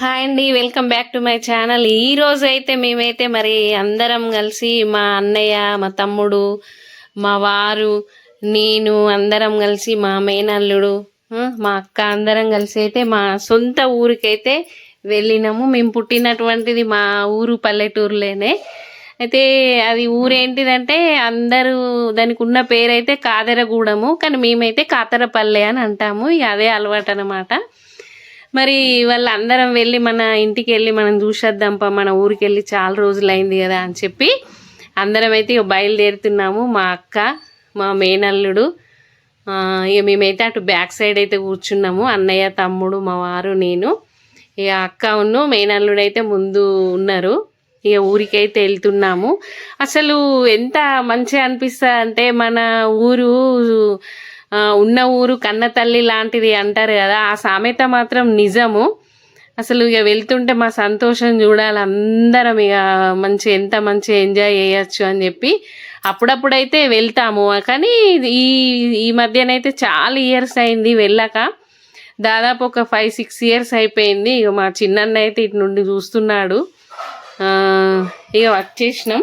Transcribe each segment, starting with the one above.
Hi అండి welcome back to my channel. ఈ రోజు అయితే మేమైతే మరి అందరం కలిసి మా అన్నయ్య మా తమ్ముడు మా వారు నేను అందరం కలిసి మా మేనల్లుడు మా అక్క అందరం కలిసి అయితే మా సొంత ఊరికైతే వెళ్ళినాము. మేము పుట్టినటువంటిది మా ఊరు పల్లెటూరులోనే. అయితే అది ఊరేంటిదంటే అందరూ దానికి ఉన్న పేరైతే కాదరగూడము కానీ మేమైతే కాతరపల్లె అని అంటాము. ఇక అదే అలవాటు అనమాట మరి వాళ్ళందరం వెళ్ళి మన ఇంటికి వెళ్ళి మనం చూసేద్దాంపా మన ఊరికి వెళ్ళి చాలా రోజులైంది కదా అని చెప్పి అందరం అయితే ఇక బయలుదేరుతున్నాము. మా అక్క మా మేనల్లుడు ఇక మేమైతే అటు బ్యాక్ సైడ్ అయితే కూర్చున్నాము. అన్నయ్య తమ్ముడు మా వారు నేను. ఇక అక్క ఉన్ను మేనల్లుడు అయితే ముందు ఉన్నారు. ఇక ఊరికైతే వెళ్తున్నాము. అసలు ఎంత మంచిగా అనిపిస్తుంది అంటే మన ఊరు ఉన్న ఊరు కన్న తల్లి లాంటిది అంటారు కదా ఆ సామెత మాత్రం నిజము. అసలు ఇక వెళ్తుంటే మా సంతోషం చూడాలి అందరం ఇక మంచి ఎంత మంచి ఎంజాయ్ చేయొచ్చు అని చెప్పి అప్పుడప్పుడైతే వెళ్తాము. కానీ ఈ ఈ మధ్యనైతే చాలా ఇయర్స్ అయింది వెళ్ళాక. దాదాపు ఒక ఫైవ్ సిక్స్ ఇయర్స్ అయిపోయింది. ఇక మా చిన్నన్న అయితే ఇటు నుండి చూస్తున్నాడు. ఇక వచ్చేసినాం.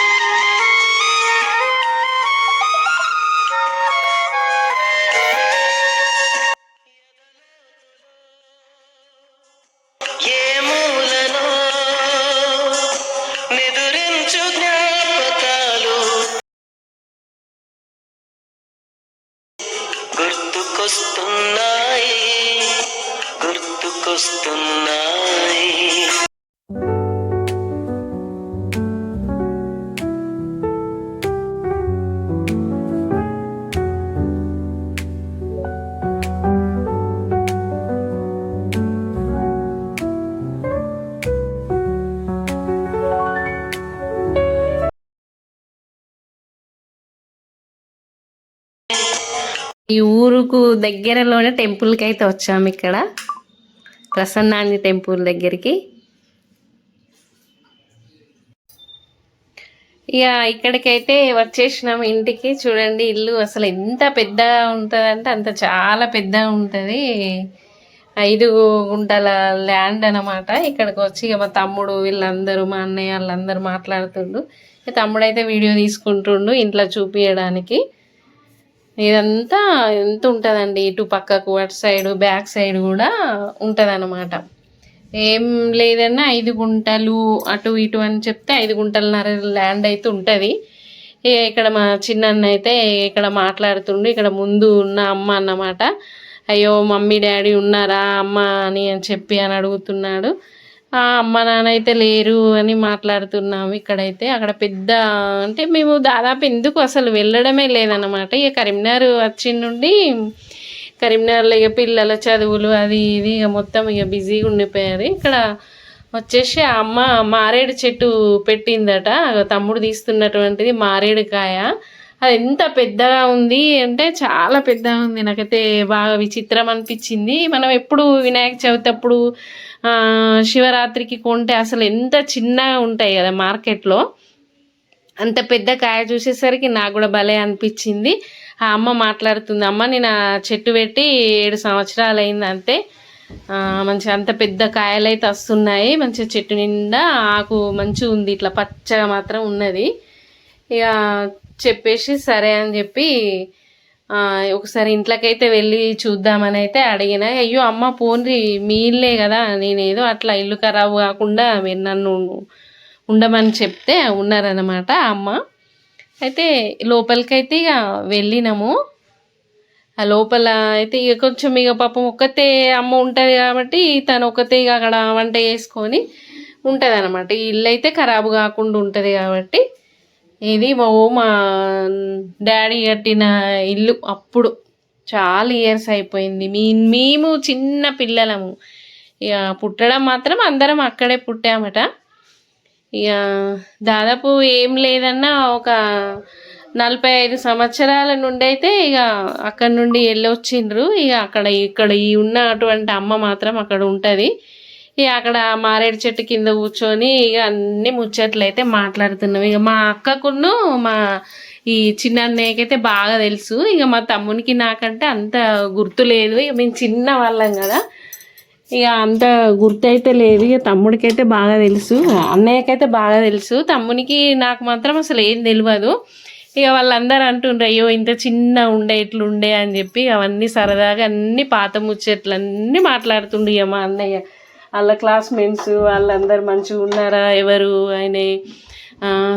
ఈ ఊరుకు దగ్గరలోనే టెంపుల్కి అయితే వచ్చాము ఇక్కడ. ప్రసన్నాని టెంపుల్ దగ్గరికి. ఇక ఇక్కడికైతే వచ్చేసినాం ఇంటికి. చూడండి ఇల్లు అసలు ఎంత పెద్దగా ఉంటుందంటే అంత చాలా పెద్దగా ఉంటుంది. ఐదు గుంటల ల్యాండ్ అన్నమాట. ఇక్కడికి వచ్చి ఇక మా తమ్ముడు వీళ్ళందరూ మా అన్నయ్య వాళ్ళందరూ మాట్లాడుతుండు. తమ్ముడైతే తమ్ముడు అయితే వీడియో తీసుకుంటుండు ఇంట్లో చూపించడానికి ఇదంతా ఎంత ఉంటుందండి? ఇటు పక్కకు అటు సైడ్ బ్యాక్ సైడ్ కూడా ఉంటుంది ఏం లేదన్నా ఐదు గుంటలు అటు ఇటు అని చెప్తే ఐదు గుంటలన్నర ల్యాండ్ అయితే ఉంటుంది. ఇక ఇక్కడ మా చిన్నన్న అయితే ఇక్కడ మాట్లాడుతుండు. ఇక్కడ ముందు ఉన్న అమ్మ అన్నమాట. అయ్యో మమ్మీ డాడీ ఉన్నారా అమ్మ అని అని చెప్పి అని అడుగుతున్నాడు. అమ్మ నాన్న అయితే లేరు అని మాట్లాడుతున్నాము ఇక్కడైతే. అక్కడ పెద్ద అంటే మేము దాదాపు ఎందుకు అసలు వెళ్ళడమే లేదన్నమాట. ఇక కరీంనగర్ వచ్చిన నుండి కరీంనగర్లో ఇక పిల్లల చదువులు అది ఇది ఇక మొత్తం ఇక బిజీగా ఉండిపోయారు. ఇక్కడ వచ్చేసి ఆ అమ్మ మారేడు చెట్టు పెట్టిందట. తమ్ముడు తీస్తున్నటువంటిది మారేడుకాయ అది ఎంత పెద్దగా ఉంది అంటే చాలా పెద్దగా ఉంది. నాకైతే బాగా విచిత్రం అనిపించింది. మనం ఎప్పుడు వినాయక చవితి అప్పుడు శివరాత్రికి కొంటే అసలు ఎంత చిన్నగా ఉంటాయి కదా మార్కెట్లో. అంత పెద్ద కాయ చూసేసరికి నాకు కూడా భలే అనిపించింది. ఆ అమ్మ మాట్లాడుతుంది అమ్మ నేను ఆ చెట్టు పెట్టి ఏడు సంవత్సరాలు అయింది అంతే మంచిగా మంచి అంత పెద్ద కాయలు అయితే వస్తున్నాయి. మంచిగా చెట్టు నిండా ఆకు మంచిగా ఉంది. ఇట్లా పచ్చగా మాత్రం ఉన్నది. ఇక చెప్పేసి సరే అని చెప్పి ఒకసారి ఇంట్లోకైతే వెళ్ళి చూద్దామని అయితే అడిగిన. అయ్యో అమ్మ పోన్రి మీ ఇల్లే కదా నేనేదో అట్లా ఇల్లు ఖరాబు కాకుండా మీరు నన్ను ఉండమని చెప్తే ఉన్నారనమాట అమ్మ. అయితే లోపలికైతే ఇక వెళ్ళినాము. ఆ లోపల అయితే ఇక కొంచెం ఇక పాపం ఒక్కతే అమ్మ ఉంటుంది కాబట్టి తను ఒక్కతే ఇక అక్కడ వంట చేసుకొని ఉంటుంది అనమాట ఇల్లు అయితే ఖరాబు కాకుండా ఉంటుంది కాబట్టి ఇది మా ఓ మా డాడీ కట్టిన ఇల్లు అప్పుడు. చాలా ఇయర్స్ అయిపోయింది. మీ మేము చిన్న పిల్లలము. ఇక పుట్టడం మాత్రం అందరం అక్కడే పుట్టామట. ఇక దాదాపు ఏం లేదన్నా ఒక నలభై ఐదు సంవత్సరాల నుండి అయితే ఇక అక్కడ నుండి వెళ్ళొచ్చిండ్రు. ఇక అక్కడ ఇక్కడ ఈ ఉన్నటువంటి అమ్మ మాత్రం అక్కడ ఉంటుంది. ఇక అక్కడ మారేడు చెట్టు కింద కూర్చొని ఇక అన్ని ముచ్చట్లు అయితే మాట్లాడుతున్నాం. ఇక మా అక్కకును మా ఈ చిన్న అన్నయ్యకైతే బాగా తెలుసు. ఇక మా తమ్మునికి నాకంటే అంత గుర్తు లేదు. ఇక మేము చిన్న వాళ్ళం కదా. ఇక అంత గుర్తైతే లేదు. ఇక తమ్ముడికైతే బాగా తెలుసు. అన్నయ్యకైతే బాగా తెలుసు. తమ్మునికి నాకు మాత్రం అసలు ఏం తెలియదు ఇక వాళ్ళందరూ అంటుండ్రు అయ్యో ఇంత చిన్న ఉండే ఇట్లుండే అని చెప్పి. అవన్నీ సరదాగా అన్ని పాత ముచ్చట్లు అన్నీ మాట్లాడుతుండే ఇక మా అన్నయ్య. వాళ్ళ క్లాస్మేట్స్ వాళ్ళందరూ మంచిగా ఉన్నారా? ఎవరు? ఆయన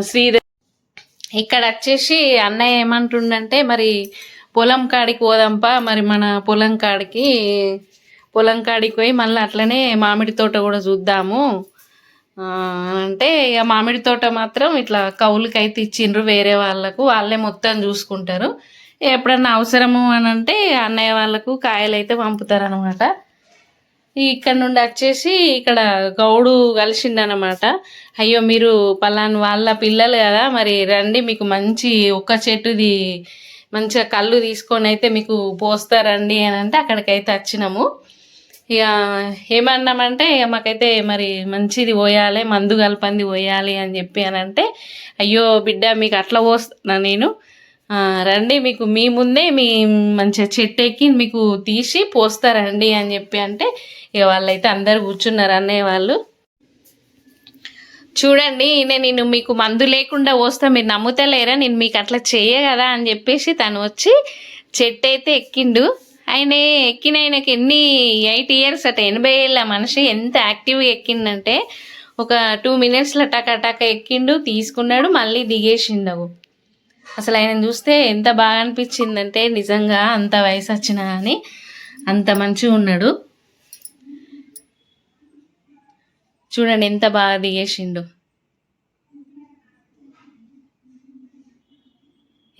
శ్రీధర్ ఇక్కడ వచ్చేసి అన్నయ్య ఏమంటుండంటే మరి పొలం కాడికి పోదాంపా మరి మన పొలం కాడికి పొలం కాడికి పోయి మళ్ళీ అట్లనే మామిడి తోట కూడా చూద్దాము. అంటే ఇక మామిడి తోట మాత్రం ఇట్లా కౌలుకైతే ఇచ్చిండ్రు వేరే వాళ్ళకు వాళ్ళే మొత్తం చూసుకుంటారు. ఎప్పుడన్నా అవసరము అని అంటే అన్నయ్య వాళ్ళకు కాయలు అయితే పంపుతారు అనమాట ఇక్కడ నుండి వచ్చేసి ఇక్కడ గౌడు కలిసిండనమాట అయ్యో మీరు పలాన్ వాళ్ళ పిల్లలు కదా మరి రండి మీకు మంచి ఒక్క చెట్టుది మంచిగా కళ్ళు తీసుకొని అయితే మీకు పోస్తారండి అని అంటే అక్కడికైతే వచ్చినాము. ఇక ఏమన్నామంటే ఇక మాకైతే మరి మంచిది పోయాలి మందు కలపంది పోయాలి అని చెప్పి అని అంటే అయ్యో బిడ్డ మీకు అట్లా పోస్తున్నా నేను. రండి మీకు మీ ముందే మీ మంచిగా చెట్టు ఎక్కి మీకు తీసి పోస్తారండి అని చెప్పి అంటే ఇక వాళ్ళైతే అందరు కూర్చున్నారు అన్నయ్య వాళ్ళు. చూడండి నేను నేను మీకు మందు లేకుండా పోస్తా మీరు నమ్ముతలేరా నేను మీకు అట్లా చెయ్య కదా అని చెప్పేసి తను వచ్చి చెట్టు అయితే ఎక్కిండు. ఆయన ఎక్కిన ఆయనకి ఎన్ని ఎయిట్ ఇయర్స్ అట ఎనభై ఏళ్ళ మనిషి ఎంత యాక్టివ్గా ఎక్కిండంటే ఒక టూ మినిట్స్లో టక టక ఎక్కిండు తీసుకున్నాడు మళ్ళీ దిగేసిండు. అసలు ఆయన చూస్తే ఎంత బాగా అనిపించిందంటే నిజంగా అంత వయసు వచ్చినా కానీ అంత మంచిగా ఉన్నాడు. చూడండి ఎంత బాగా దిగేసిండు.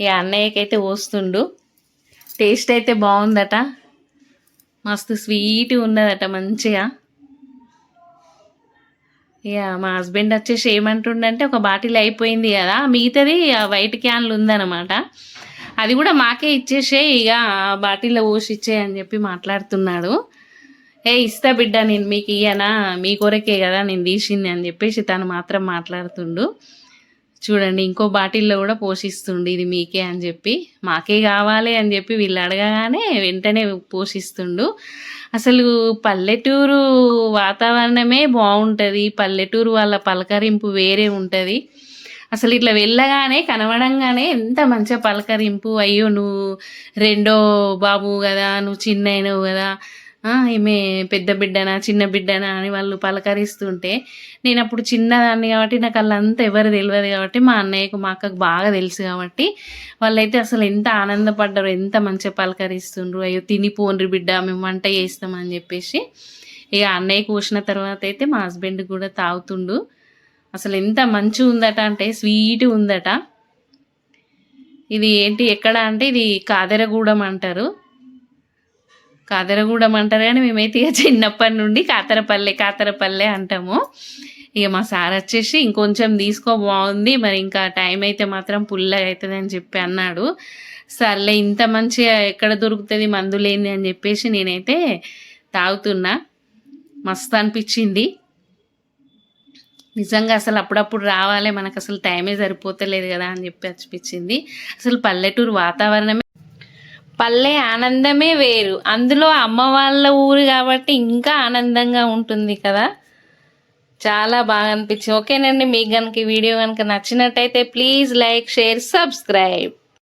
ఈ అన్నయ్యకైతే పోస్తుండు. టేస్ట్ అయితే బాగుందట. మస్తు స్వీట్ ఉన్నదట మంచిగా. ఇక మా హస్బెండ్ వచ్చేసి ఏమంటుండంటే ఒక బాటిల్ అయిపోయింది కదా మిగతాది వైట్ క్యాన్లు ఉందన్నమాట. అది కూడా మాకే ఇచ్చేసే ఇక ఆ బాటిల్లో పోసి ఇచ్చే అని చెప్పి మాట్లాడుతున్నాడు. ఏ ఇస్తా బిడ్డ నేను మీకు ఇయ్యనా మీ కొరకే కదా నేను తీసింది అని చెప్పేసి తను మాత్రం మాట్లాడుతుండు. చూడండి ఇంకో బాటిల్లో కూడా పోషిస్తుండు ఇది మీకే అని చెప్పి. మాకే కావాలి అని చెప్పి వీళ్ళు అడగగానే వెంటనే పోషిస్తుండు. అసలు పల్లెటూరు వాతావరణమే బాగుంటుంది. పల్లెటూరు వాళ్ళ పలకరింపు వేరే ఉంటుంది. అసలు ఇట్లా వెళ్ళగానే కనబడంగానే ఎంత మంచిగా పలకరింపు. అయ్యో నువ్వు రెండో బాబు కదా నువ్వు చిన్నైనవు కదా. ఈమె పెద్ద బిడ్డనా చిన్న బిడ్డనా అని వాళ్ళు పలకరిస్తుంటే నేను అప్పుడు చిన్నదాన్ని కాబట్టి నాకు వాళ్ళంతా ఎవరు తెలియదు కాబట్టి మా అన్నయ్యకు మా అక్కకు బాగా తెలుసు కాబట్టి వాళ్ళైతే అసలు ఎంత ఆనందపడ్డారు ఎంత మంచిగా పలకరిస్తుండ్రు. అయ్యో తినిపోండ్రి బిడ్డ మేము వంట చేస్తామని చెప్పేసి ఇక అన్నయ్య కూసిన తర్వాత అయితే మా హస్బెండ్ కూడా తాగుతుండు. అసలు ఎంత మంచిగా ఉందట అంటే స్వీట్ ఉందట. ఇది ఏంటి ఎక్కడ అంటే ఇది కాదరగూడెం అంటారు. కాదరగూడెం అంటారు కానీ మేమైతే ఇక చిన్నప్పటి నుండి కాతరపల్లె కాతరపల్లె అంటాము. ఇక మా సార్ వచ్చేసి ఇంకొంచెం తీసుకో బాగుంది మరి ఇంకా టైం అయితే మాత్రం పుల్లగా అవుతుంది అని చెప్పి అన్నాడు. సర్లే ఇంత మంచిగా ఎక్కడ దొరుకుతుంది మందు లేని అని చెప్పేసి నేనైతే తాగుతున్నా. మస్తు అనిపించింది. నిజంగా అసలు అప్పుడప్పుడు రావాలి మనకు అసలు టైమే సరిపోతలేదు కదా అని చెప్పి అనిపించింది. అసలు పల్లెటూరు వాతావరణమే పల్లె ఆనందమే వేరు. అందులో అమ్మ వాళ్ళ ఊరు కాబట్టి ఇంకా ఆనందంగా ఉంటుంది కదా? చాలా బాగా అనిపించింది. ఓకేనండి మీకు కనుక వీడియో కనుక నచ్చినట్టయితే ప్లీజ్ లైక్ షేర్ సబ్స్క్రైబ్.